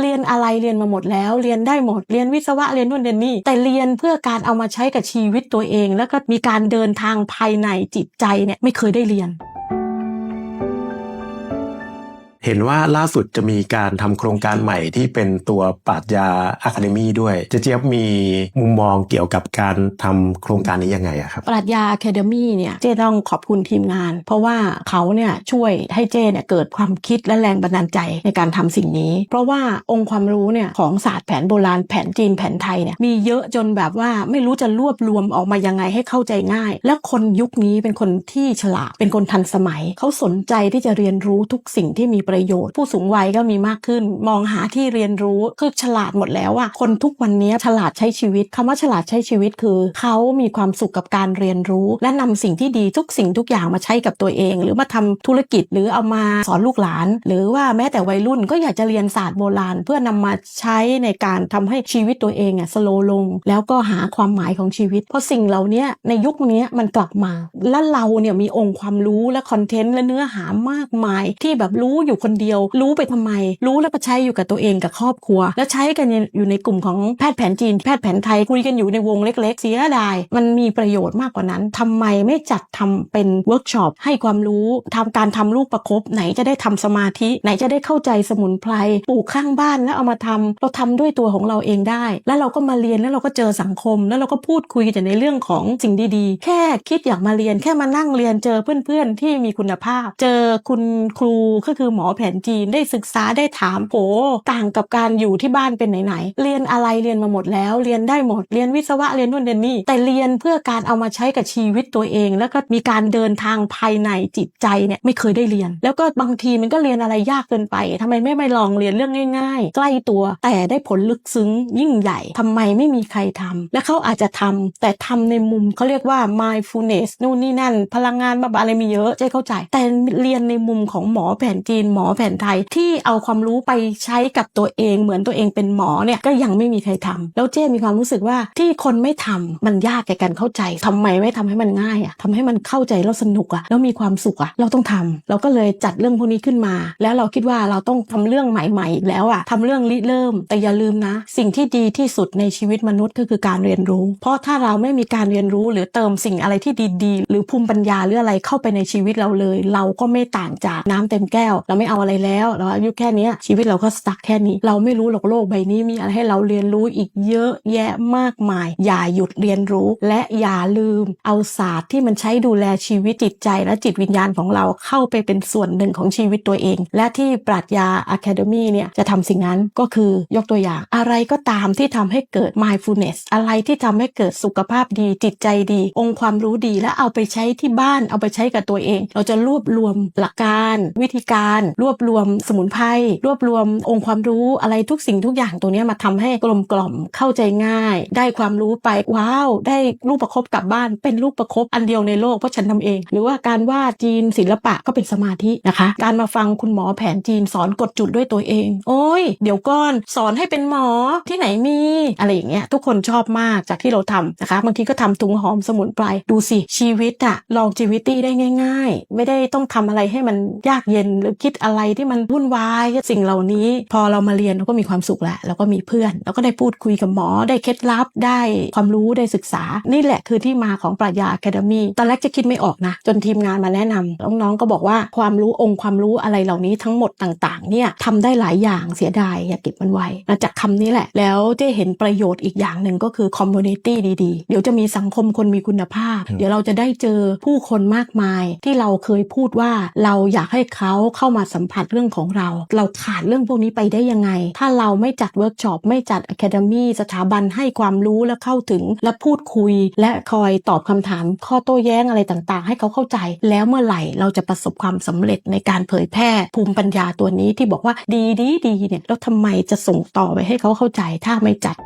เรียนอะไรเรียนมาหมดแล้ว เรียนได้หมดเรียนวิศวะเรียนนู่นเรียนนี่แต่เรียนเพื่อการเอามาใช้กับชีวิตตัวเอง แล้วก็มีการเดินทางภายในจิตใจเนี่ยไม่เคยได้เรียน เห็นว่าล่าสุดจะมีการทำโครงการใหม่ที่เป็นตัวปรัชญาอะคาเดมีด้วยเจเจี๊ยบมีมุมมองเกี่ยวกับการทำโครงการนี้ยังไงอะครับปรัชญา Academy เนี่ยเจ้ต้องขอบคุณทีมงาน เพราะว่าเขาเนี่ยช่วยให้เจเนี่ยเกิดความคิดและแรงบันดาลใจในการทำสิ่งนี้ เพราะว่าองค์ความรู้เนี่ยของศาสตร์แผนโบราณแผนจีนแผนไทยเนี่ยมีเยอะจนแบบว่าไม่รู้จะรวบรวมออกมายังไงให้เข้าใจง่าย และคนยุคนี้เป็นคนที่ฉลาดเป็นคนทันสมัย เขาสนใจที่จะเรียนรู้ทุกสิ่งที่มีประโยชน์ ผู้สูงวัยก็มีมากขึ้น มองหาที่เรียนรู้คือฉลาดหมดแล้วอะคนทุกวันนี้ฉลาดใช้ชีวิตคำว่าฉลาดใช้ชีวิตคือเขามีความสุขกับการเรียนรู้ และนำสิ่งที่ดีทุกสิ่งทุกอย่างมาใช้กับตัวเอง หรือมาทำธุรกิจหรือเอามาสอนลูกหลาน หรือว่าแม้แต่วัยรุ่นก็อยากจะเรียนศาสตร์โบราณ เพื่อนำมาใช้ในการทำให้ชีวิตตัวเองอะสโลลง แล้วก็หาความหมายของชีวิต เพราะสิ่งเหล่านี้ในยุคนี้มันกลับมา และเราเนี่ยมีองค์ความรู้และคอนเทนต์และเนื้อหามากมาย ที่แบบรู้อยู่คนเดียว รู้ไปทำไม รู้แล้วก็ใช้อยู่กับตัวเองกับครอบครัว แล้วใช้กันอยู่ในกลุ่มของแพทย์แผนจีน แพทย์แผนไทยคุยกันอยู่ในวงเล็ก ๆ เสียดาย มันมีประโยชน์มากกว่านั้นทำไมไม่จัดทำเป็นเวิร์กช็อปให้ความรู้ทำการทำลูกประคบไหนจะได้ทำสมาธิ ไหนจะได้เข้าใจสมุนไพรปลูกข้างบ้านแล้วเอามาทำเราทำด้วยตัวของเราเองได้ แล้วเราก็มาเรียนแล้วเราก็เจอสังคม แล้วเราก็พูดคุยแต่ในเรื่องของสิ่งดีๆ แค่คิดอยากมาเรียนแค่มานั่งเรียนเจอเพื่อนๆที่มีคุณภาพ เจอคุณครูก็คือหมอแผนจีนได้ศึกษาได้ถามโหต่างกับการอยู่ที่บ้านเป็นไหนๆเรียนอะไรเรียนมาหมดแล้ว เรียนได้หมดเรียนวิศวะเรียนนู่นเรียนนี่แต่เรียนเพื่อการเอามาใช้กับชีวิตตัวเอง แล้วก็มีการเดินทางภายในจิตใจเนี่ยไม่เคยได้เรียน แล้วก็บางทีมันก็เรียนอะไรยากเกินไปทำไมไม่ไม่ลองเรียนเรื่องง่าย ๆ ใกล้ตัวแต่ได้ผลลึกซึ้งยิ่งใหญ่ทำไมไม่มีใครทำและเขาอาจจะทำแต่ทำในมุมเขาเรียกว่า mindfulness นู่นนี่นั่น พลังงานบำบัดอะไรมีเยอะเจ๊เข้าใจ แต่เรียนในมุมของหมอแผนจีนหมออแผนไทยที่เอาความรู้ไปใช้กับตัวเอง เหมือนตัวเองเป็นหมอเนี่ยก็ยังไม่มีใครทำแล้วเจ๊มีความรู้สึกว่าที่คนไม่ทำมันยากแก่การเข้าใจทำไมไม่ทำให้มันง่ายอะ่ะทำให้มันเข้าใจแล้วสนุกอะ่ะแล้วมีความสุขอะ่ะเราต้องทำเราก็เลยจัดเรื่องพวกนี้ขึ้นมา แล้วเราคิดว่าเราต้องทำเรื่องใหม่ๆอีกแล้วอะ่ะทำเรื่องริเริ่ม แต่อย่าลืมนะ สิ่งที่ดีที่สุดในชีวิตมนุษย์ก็คือการเรียนรู้ เพราะถ้าเราไม่มีการเรียนรู้หรือเติมสิ่งอะไรที่ดีๆ หรือภูมิปัญญาหรืออะไรเข้าไปในชีวิตเราเลย เราก็ไม่ต่างจากน้ำเต็มแก้วเราไม่เอาอะไรแล้ว เราอายุแค่นี้ชีวิตเราก็สตั๊กแค่นี้ เราไม่รู้หรอกโลกใบนี้มีอะไรให้เราเรียนรู้อีกเยอะแยะมากมาย อย่าหยุดเรียนรู้ และอย่าลืม เอาศาสตร์ที่มันใช้ดูแลชีวิตจิตใจและจิตวิญญาณของเราเข้าไปเป็นส่วนหนึ่งของชีวิตตัวเอง และที่ปรัชญา Academy เนี่ยจะทำสิ่งนั้นก็คือยกตัวอย่าง อะไรก็ตามที่ทำให้เกิด mindfulness อะไรที่ทำให้เกิดสุขภาพดีจิตใจดี องค์ความรู้ดีและเอาไปใช้ที่บ้านเอาไปใช้กับตัวเอง เราจะรวบรวมหลักการ วิธีการรวบรวมสมุนไพรรวบรวมองค์ความรู้อะไรทุกสิ่งทุกอย่างตัวนี้มาทำให้กลมกล่อมเข้าใจง่าย ได้ความรู้ไปว้าว ได้ลูกประคบกลับบ้าน เป็นลูกประคบอันเดียวในโลกเพราะฉันทำเอง หรือว่าการวาดจีนศิลปะก็เป็นสมาธินะคะ การมาฟังคุณหมอแผนจีนสอนกดจุดด้วยตัวเอง โอ้ยเดี๋ยวก่อนสอนให้เป็นหมอที่ไหนมีอะไรอย่างเงี้ยทุกคนชอบมากจากที่เราทำนะคะบางทีก็ทำถุงหอมสมุนไพรดูสิชีวิตอะลองชีวิตได้ง่าย ๆ ไม่ได้ต้องทำอะไรให้มันยากเย็นหรือคิดอะไรที่มันวุ่นวายสิ่งเหล่านี้ พอเรามาเรียนเราก็มีความสุขแหละแล้วก็มีเพื่อน แล้วก็ได้พูดคุยกับหมอได้เคล็ดลับได้ความรู้ได้ศึกษา นี่แหละคือที่มาของปรัชญา Academy ตอนแรกจะคิดไม่ออกนะ จนทีมงานมาแนะนำน้องๆก็บอกว่าความรู้องค์ความรู้อะไรเหล่านี้ทั้งหมดต่างๆเนี่ยทำได้หลายอย่างเสียดายอย่าเก็บมันไว้มาจากคำนี้แหละ แล้วจะเห็นประโยชน์อีกอย่างหนึ่งก็คือคอมมูนิตี้ดีๆ เดี๋ยวจะมีสังคมคนมีคุณภาพ เดี๋ยวเราจะได้เจอผู้คนมากมายที่เราเคยพูดว่าเราอยากให้เขาเข้ามาสัมผัสเรื่องของเรา เราขาดเรื่องพวกนี้ไปได้ยังไง ถ้าเราไม่จัดเวิร์กช็อปไม่จัดอะคาเดมีสถาบันให้ความรู้และเข้าถึงและพูดคุย และคอยตอบคำถาม ข้อโต้แย้งอะไรต่างๆ ให้เขาเข้าใจ แล้วเมื่อไหร่เราจะประสบความสำเร็จในการเผยแพร่ภูมิปัญญาตัวนี้ที่บอกว่าดีดีดีเนี่ยแล้วทำไมจะส่งต่อไปให้เขาเข้าใจถ้าไม่จัด